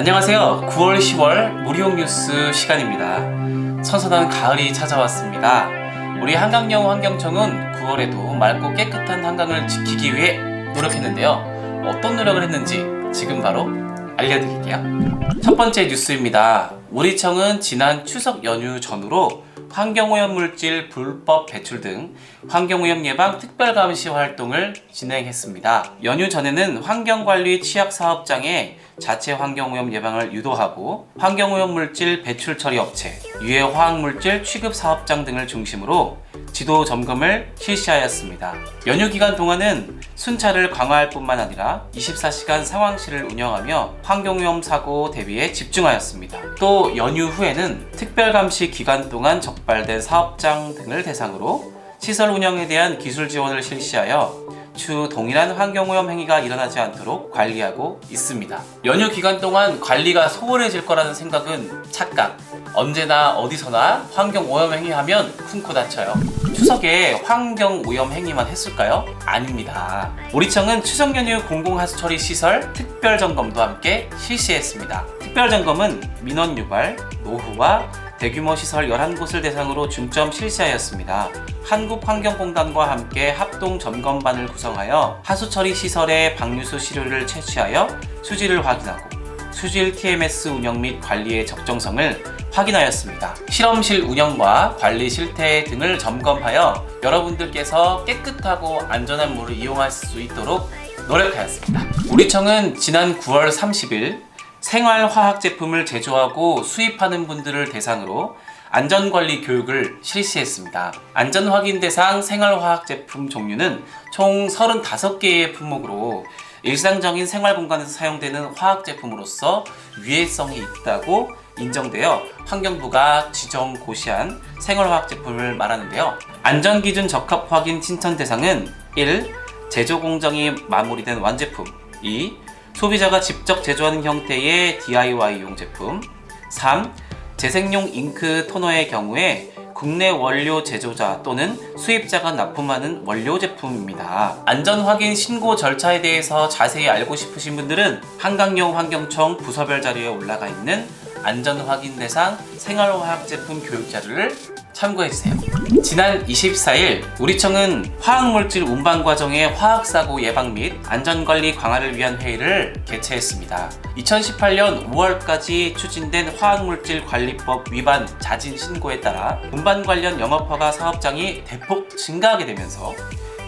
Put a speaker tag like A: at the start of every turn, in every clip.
A: 안녕하세요. 9월, 10월 무료 뉴스 시간입니다. 선선한 가을이 찾아왔습니다. 우리 한강여우 환경청은 9월에도 맑고 깨끗한 한강을 지키기 위해 노력했는데요. 어떤 노력을 했는지 지금 바로 알려드릴게요. 첫 번째 뉴스입니다. 우리 청은 지난 추석 연휴 전후로 환경오염 물질 불법 배출 등 환경오염 예방 특별감시 활동을 진행했습니다. 연휴 전에는 환경관리 취약사업장에 자체 환경오염 예방을 유도하고 환경오염 물질 배출 처리 업체, 유해 화학 물질 취급 사업장 등을 중심으로 지도 점검을 실시하였습니다. 연휴 기간 동안은 순찰을 강화할 뿐만 아니라 24시간 상황실을 운영하며 환경오염 사고 대비에 집중하였습니다. 또 연휴 후에는 특별감시 기간 동안 적발된 사업장 등을 대상으로 시설 운영에 대한 기술 지원을 실시하여 추 동일한 환경오염 행위가 일어나지 않도록 관리하고 있습니다. 연휴 기간 동안 관리가 소홀해질 거라는 생각은 착각. 언제나 어디서나 환경오염 행위하면 큰코 다쳐요. 추석에 환경오염 행위만 했을까요? 아닙니다. 우리 청은 추석 연휴 공공하수처리 시설 특별 점검도 함께 실시했습니다. 특별 점검은 민원 유발, 노후화, 대규모 시설 11곳을 대상으로 중점 실시하였습니다. 한국환경공단과 함께 합동 점검반을 구성하여 하수처리 시설의 방류수 시료를 채취하여 수질을 확인하고 수질 TMS 운영 및 관리의 적정성을 확인하였습니다. 실험실 운영과 관리 실태 등을 점검하여 여러분들께서 깨끗하고 안전한 물을 이용할 수 있도록 노력하였습니다. 우리 청은 지난 9월 30일 생활화학 제품을 제조하고 수입하는 분들을 대상으로 안전관리 교육을 실시했습니다. 안전확인 대상 생활화학 제품 종류는 총 35개의 품목으로 일상적인 생활 공간에서 사용되는 화학 제품으로서 위해성이 있다고 인정되어 환경부가 지정 고시한 생활화학 제품을 말하는데요. 안전기준 적합 확인 신청 대상은 1. 제조 공정이 마무리된 완제품 2. 소비자가 직접 제조하는 형태의 DIY용 제품 3. 재생용 잉크 토너의 경우에 국내 원료 제조자 또는 수입자가 납품하는 원료 제품입니다. 안전 확인 신고 절차에 대해서 자세히 알고 싶으신 분들은 한강용 환경청 부서별 자료에 올라가 있는 안전 확인 대상 생활화학 제품 교육 자료를 참고해 주세요. 지난 24일 우리 청은 화학물질 운반 과정의 화학사고 예방 및 안전관리 강화를 위한 회의를 개최했습니다. 2018년 5월까지 추진된 화학물질 관리법 위반 자진 신고에 따라 운반 관련 영업허가 사업장이 대폭 증가하게 되면서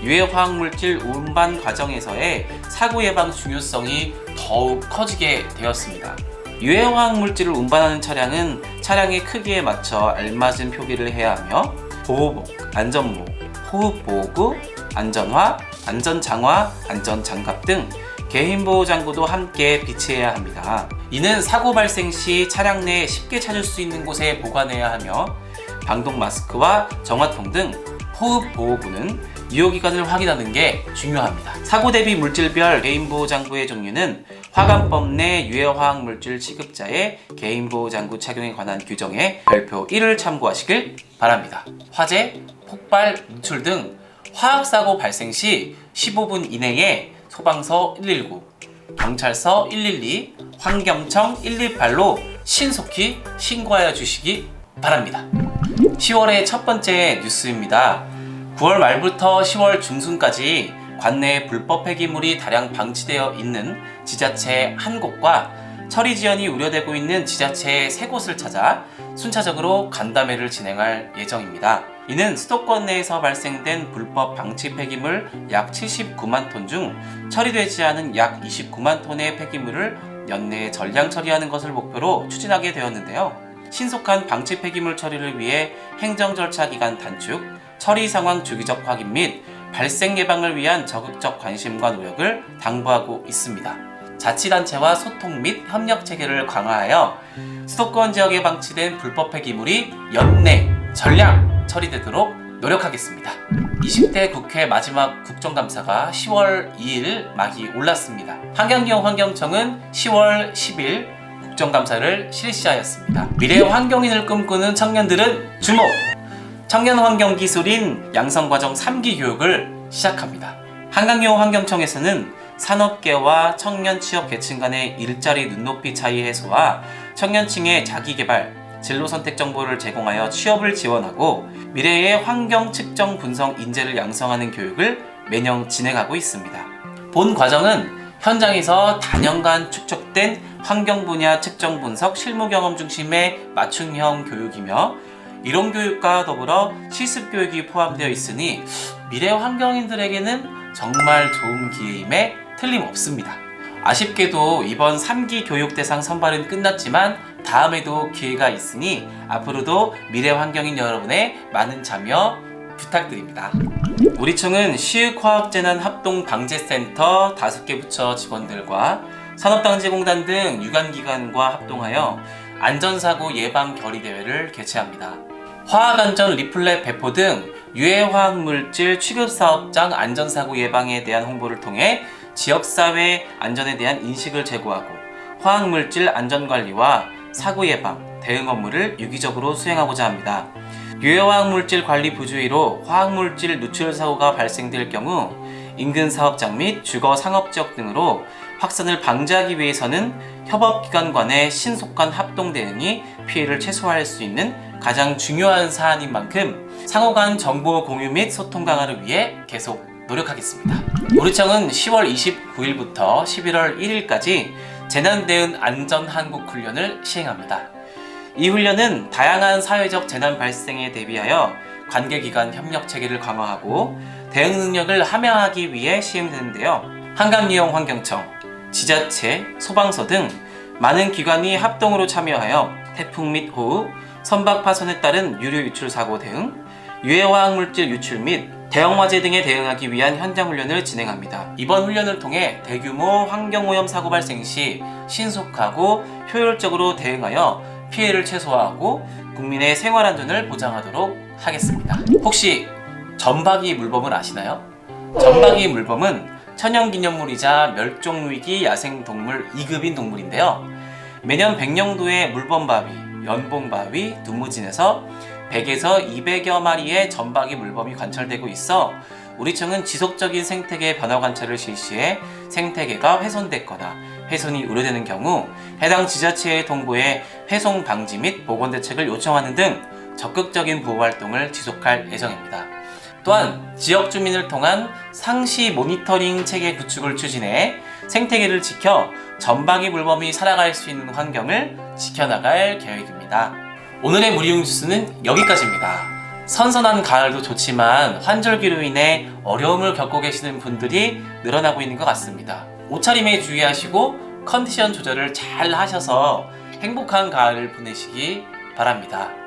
A: 유해 화학물질 운반 과정에서의 사고 예방 중요성이 더욱 커지게 되었습니다. 유해 화학 물질을 운반하는 차량은 차량의 크기에 맞춰 알맞은 표기를 해야 하며 보호복, 안전모, 호흡보호구, 안전화, 안전장화, 안전장갑 등 개인 보호 장구도 함께 비치해야 합니다. 이는 사고 발생 시 차량 내 쉽게 찾을 수 있는 곳에 보관해야 하며 방독 마스크와 정화통 등 호흡 보호구는 유효기간을 확인하는 게 중요합니다. 사고 대비 물질별 개인 보호 장구의 종류는 화관법 내 유해 화학 물질 취급자의 개인 보호 장구 착용에 관한 규정에 별표 1을 참고하시길 바랍니다. 화재, 폭발, 누출 등 화학 사고 발생 시 15분 이내에 소방서 119, 경찰서 112, 환경청 118로 신속히 신고하여 주시기 바랍니다. 10월의 첫 번째 뉴스입니다. 9월 말부터 10월 중순까지 관내에 불법 폐기물이 다량 방치되어 있는 지자체 한 곳과 처리 지연이 우려되고 있는 지자체 세 곳을 찾아 순차적으로 간담회를 진행할 예정입니다. 이는 수도권 내에서 발생된 불법 방치 폐기물 약 79만 톤 중 처리되지 않은 약 29만 톤의 폐기물을 연내에 전량 처리하는 것을 목표로 추진하게 되었는데요. 신속한 방치 폐기물 처리를 위해 행정 절차 기간 단축, 처리 상황 주기적 확인 및 발생 예방을 위한 적극적 관심과 노력을 당부하고 있습니다. 자치단체와 소통 및 협력 체계를 강화하여 수도권 지역에 방치된 불법 폐기물이 연내 전량 처리되도록 노력하겠습니다. 20대 국회 마지막 국정감사가 10월 2일 막이 올랐습니다. 한강경 환경청은 10월 10일 국정감사를 실시하였습니다. 미래 환경인을 꿈꾸는 청년들은 주목! 청년 환경 기술인 양성과정 3기 교육을 시작합니다. 한강요 환경청에서는 산업계와 청년 취업 계층 간의 일자리 눈높이 차이 해소와 청년층의 자기개발, 진로 선택 정보를 제공하여 취업을 지원하고 미래의 환경 측정 분석 인재를 양성하는 교육을 매년 진행하고 있습니다. 본 과정은 현장에서 단연간 축적된 환경 분야 측정 분석 실무 경험 중심의 맞춤형 교육이며 이론 교육과 더불어 실습 교육이 포함되어 있으니 미래 환경인들에게는 정말 좋은 기회임에 틀림없습니다. 아쉽게도 이번 3기 교육 대상 선발은 끝났지만 다음에도 기회가 있으니 앞으로도 미래 환경인 여러분의 많은 참여 부탁드립니다. 우리 청은 시흥화학재난 합동방재센터 5개 부처 직원들과 산업단지공단 등 유관기관과 합동하여 안전사고 예방 결의대회를 개최합니다. 화학안전 리플렛 배포 등 유해화학물질 취급사업장 안전사고 예방에 대한 홍보를 통해 지역사회 안전에 대한 인식을 제고하고 화학물질 안전관리와 사고 예방, 대응 업무를 유기적으로 수행하고자 합니다. 유해화학물질 관리 부주의로 화학물질 누출 사고가 발생될 경우 인근 사업장 및 주거 상업 지역 등으로 확산을 방지하기 위해서는 협업기관 간의 신속한 합동 대응이 피해를 최소화할 수 있는 가장 중요한 사안인 만큼 상호 간 정보 공유 및 소통 강화를 위해 계속 노력하겠습니다. 우리청은 10월 29일부터 11월 1일까지 재난대응 안전한국 훈련을 시행합니다. 이 훈련은 다양한 사회적 재난 발생에 대비하여 관계기관 협력 체계를 강화하고 대응 능력을 함양하기 위해 시행되는데요. 한강유형 환경청, 지자체, 소방서 등 많은 기관이 합동으로 참여하여 태풍 및 호우, 선박 파손에 따른 유류 유출 사고 대응, 유해화학 물질 유출 및 대형 화재 등에 대응하기 위한 현장 훈련을 진행합니다. 이번 훈련을 통해 대규모 환경오염 사고 발생 시 신속하고 효율적으로 대응하여 피해를 최소화하고 국민의 생활 안전을 보장하도록 하겠습니다. 혹시 전박이 물범을 아시나요? 전박이 물범은 천연기념물이자 멸종위기 야생동물 2급인 동물인데요. 매년 백령도의 물범바위, 연봉바위, 두무진에서 100에서 200여 마리의 전박이 물범이 관찰되고 있어 우리청은 지속적인 생태계 변화 관찰을 실시해 생태계가 훼손됐거나 훼손이 우려되는 경우 해당 지자체의 통보에 훼손 방지 및 보건 대책을 요청하는 등 적극적인 보호 활동을 지속할 예정입니다. 또한 지역 주민을 통한 상시 모니터링 체계 구축을 추진해 생태계를 지켜 전방위 물범이 살아갈 수 있는 환경을 지켜나갈 계획입니다. 오늘의 무리용 뉴스는 여기까지입니다. 선선한 가을도 좋지만 환절기로 인해 어려움을 겪고 계시는 분들이 늘어나고 있는 것 같습니다. 옷차림에 주의하시고 컨디션 조절을 잘 하셔서 행복한 가을을 보내시기 바랍니다.